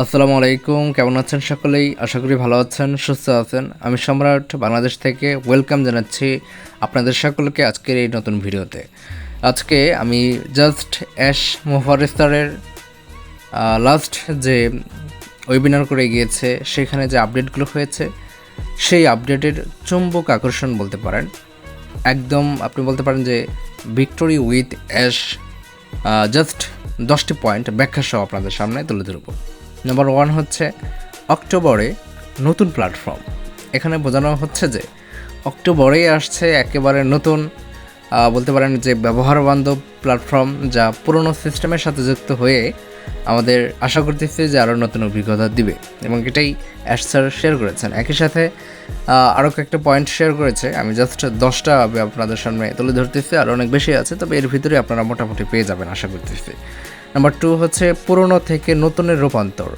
আসসালামু আলাইকুম, কেমন আছেন সকলেই? আশা করি ভালো আছেন, সুস্থ আছেন। আমি সম্রাট বাংলাদেশ থেকে ওয়েলকাম জানাচ্ছি আপনাদের সকলকে আজকের এই নতুন ভিডিওতে। আজকে আমি জাস্ট অ্যাশ মোফারেস্তারের লাস্ট যে ওয়েবিনার করে গিয়েছে, সেখানে যে আপডেটগুলো হয়েছে, সেই আপডেটের চুম্বক আকর্ষণ বলতে পারেন। একদম আপনি বলতে পারেন যে ভিক্টোরি উইথ অ্যাশ জাস্ট দশটি পয়েন্ট ব্যাখ্যা সহ আপনাদের সামনে তুলে ধরব। নাম্বার ওয়ান হচ্ছে অক্টোবরে নতুন প্ল্যাটফর্ম এখানে বোঝানো হচ্ছে যে অক্টোবরেই আসছে একেবারে নতুন বলতে পারেন যে ব্যবহার বান্ধব প্ল্যাটফর্ম যা পুরনো সিস্টেমের সাথে যুক্ত হয়ে আমাদের আশা করতেছি যে আরও নতুন অভিজ্ঞতা দিবে। এবং এটাই অ্যাশ শেয়ার করেছেন। একই সাথে আরও কয়েকটা পয়েন্ট শেয়ার করেছে। আমি জাস্ট দশটা আপনাদের সামনে তুলে ধরতেছি, আর অনেক বেশি আছে, তবে এর ভিতরে আপনারা মোটামুটি পেয়ে যাবেন আশা করতেছি। নাম্বার টু হচ্ছে পুরনো থেকে নতুনের রূপান্তর।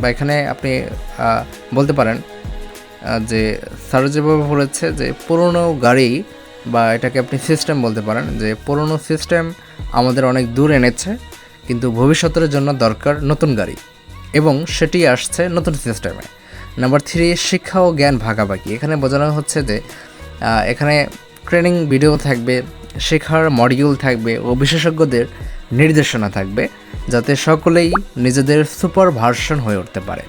বা এখানে আপনি বলতে পারেন যে স্যার যেভাবে বলেছে যে পুরনো গাড়ি বা এটাকে আপনি সিস্টেম বলতে পারেন যে পুরনো সিস্টেম আমাদের অনেক দূর এনেছে, কিন্তু ভবিষ্যতের জন্য দরকার নতুন গাড়ি। এবং সেটি আসছে নতুন সিস্টেমে নাম্বার থ্রি শিক্ষা ও জ্ঞান ভাগাভাগি। এখানে বোঝানো হচ্ছে যে এখানে ট্রেনিং ভিডিও থাকবে, শেখার মডিউল থাকবে ও বিশেষজ্ঞদের নির্দেশনা থাকবে, যাতে সকলেই নিজেদের সুপার ভার্সন হয়ে উঠতে পারে।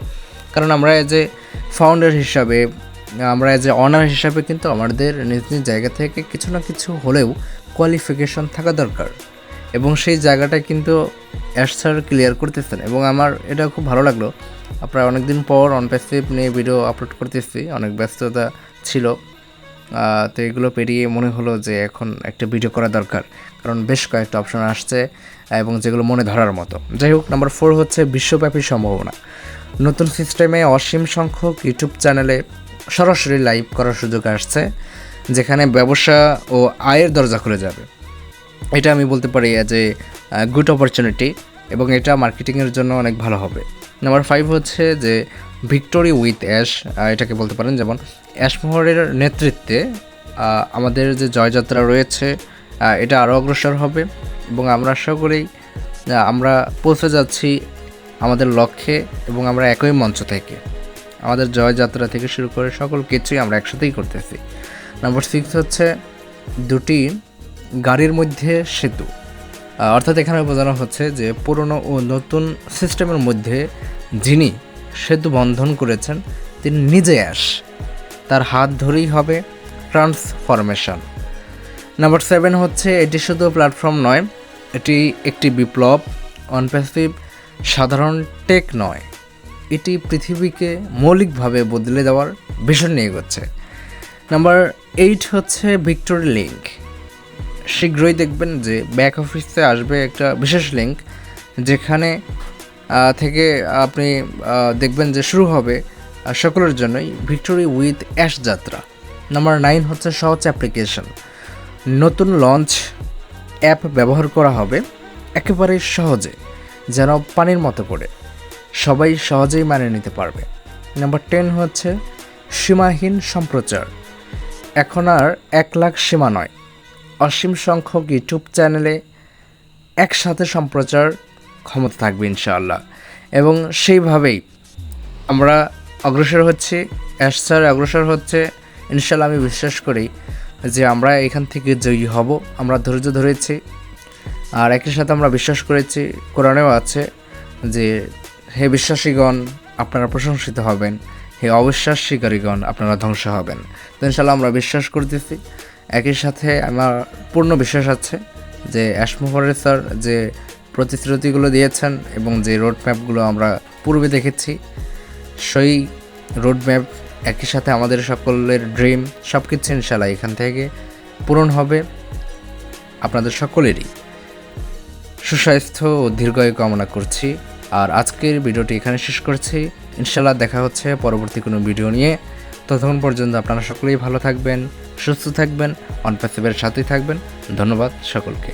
কারণ আমরা এ ফাউন্ডার হিসাবে আমরা এজ এ অনার হিসাবে কিন্তু আমাদের নিজ নিজ জায়গা থেকে কিছু না কিছু হলেও কোয়ালিফিকেশন থাকা দরকার। এবং সেই জায়গাটা কিন্তু অ্যাশ স্যার ক্লিয়ার করতেছেন। এবং আমার এটা খুব ভালো লাগল। আপনারা অনেকদিন পর অনপ্যাসিভ নিয়ে ভিডিও আপলোড করতেছি, অনেক ব্যস্ততা ছিল। তো এগুলো পেরিয়ে মনে হলো যে এখন একটা ভিডিও করা দরকার। কারণ বেশ কয়েকটা অপশন আসছে, এবং যেগুলো মনে ধরার মতো। যাই হোক নাম্বার ফোর হচ্ছে বিশ্বব্যাপী সম্ভাবনা। নতুন সিস্টেমে অসীম সংখ্যক ইউটিউব চ্যানেলে সরাসরি লাইভ করার সুযোগ আসছে, যেখানে ব্যবসা ও আয়ের দরজা খুলে যাবে। এটা আমি বলতে পারি যে গুড অপরচুনিটি এবং এটা মার্কেটিংয়ের জন্য অনেক ভালো হবে। নাম্বার ফাইভ হচ্ছে যে ভিক্টোরি উইথ অ্যাশ এটাকে বলতে পারেন যেমন অ্যাশমোহরের নেতৃত্বে আমাদের যে জয়যাত্রা রয়েছে এটা আরও অগ্রসর হবে এবং আমরা আশা করি আমরা পৌঁছে যাচ্ছি আমাদের লক্ষ্যে এবং আমরা একই মঞ্চ থেকে। আমাদের জয়যাত্রা থেকে শুরু করে সকল কিছুই আমরা একসাথেই করতেছি। নাম্বার সিক্স হচ্ছে দুটি গাড়ির মধ্যে সেতু। অর্থাৎ এখানে বোঝানো হচ্ছে যে পুরনো ও নতুন সিস্টেমের মধ্যে যিনি সেতু বন্ধন করেছেন, তিনি নিজে আস। তার হাত ধরেই হবে ট্রান্সফরমেশন। নাম্বার সেভেন হচ্ছে এটি শুধু প্ল্যাটফর্ম নয়, এটি একটি বিপ্লব অনপ্যাসিভ সাধারণ টেক নয়। এটি পৃথিবীকে মৌলিকভাবে বদলে দেওয়ার ভীষণ নিয়ে এগোচ্ছে নাম্বার এইট হচ্ছে ভিক্টোরি লিঙ্ক শীঘ্রই দেখবেন যে ব্যাক অফিসে আসবে একটা বিশেষ লিঙ্ক যেখানে থেকে আপনি দেখবেন যে শুরু হবে সকলের জন্যই ভিক্টোরি উইথ অ্যাশ যাত্রা। নাম্বার নাইন হচ্ছে সহজ অ্যাপ্লিকেশন। নতুন লঞ্চ অ্যাপ ব্যবহার করা হবে একেবারে সহজে, যেন পানির মতো করে। সবাই সহজেই মানে নিতে পারবে। নাম্বার টেন হচ্ছে সীমাহীন সম্প্রচার। এখন আর এক লাখ সীমা নয়। অসীম সংখ্যক ইউটিউব চ্যানেলে একসাথে সম্প্রচার ক্ষমতা থাকবে ইনশাআল্লাহ। এবং সেইভাবেই আমরা অগ্রসর হচ্ছি। অ্যাশ স্যার অগ্রসর হচ্ছে। ইনশাল্লাহ আমি বিশ্বাস করি যে আমরা এখান থেকে জয়ী হব। আমরা ধৈর্য ধরেছি। আর একই সাথে আমরা বিশ্বাস করেছি, কোরআনেও আছে যে হে বিশ্বাসীগণ, আপনারা প্রশংসিত হবেন। হে অবিশ্বাসীকারীগণ আপনারা ধ্বংস হবেন। তো ইনশাল্লাহ আমরা বিশ্বাস করতেছি। একই সাথে আমার পূর্ণ বিশ্বাস আছে যে অ্যাশমোহরের স্যার যে প্রতিশ্রুতিগুলো দিয়েছেন এবং যে রোড ম্যাপগুলো আমরা পূর্বে দেখেছি, সেই রোড ম্যাপ একই সাথে আমাদের সকলের ড্রিম সব কিছু ইনশাল্লাহ এখান থেকে পূরণ হবে আপনাদের সকলেরই। সুস্বাস্থ্য ও দীর্ঘায়ু কামনা করছি। আর আজকের ভিডিওটি এখানে শেষ করছি। ইনশাল্লাহ দেখা হচ্ছে পরবর্তী কোনো ভিডিও নিয়ে। ততক্ষণ পর্যন্ত আপনারা সকলেই ভালো থাকবেন, সুস্থ থাকবেন অনপ্যাসিভের সাথেই থাকবেন। ধন্যবাদ সকলকে।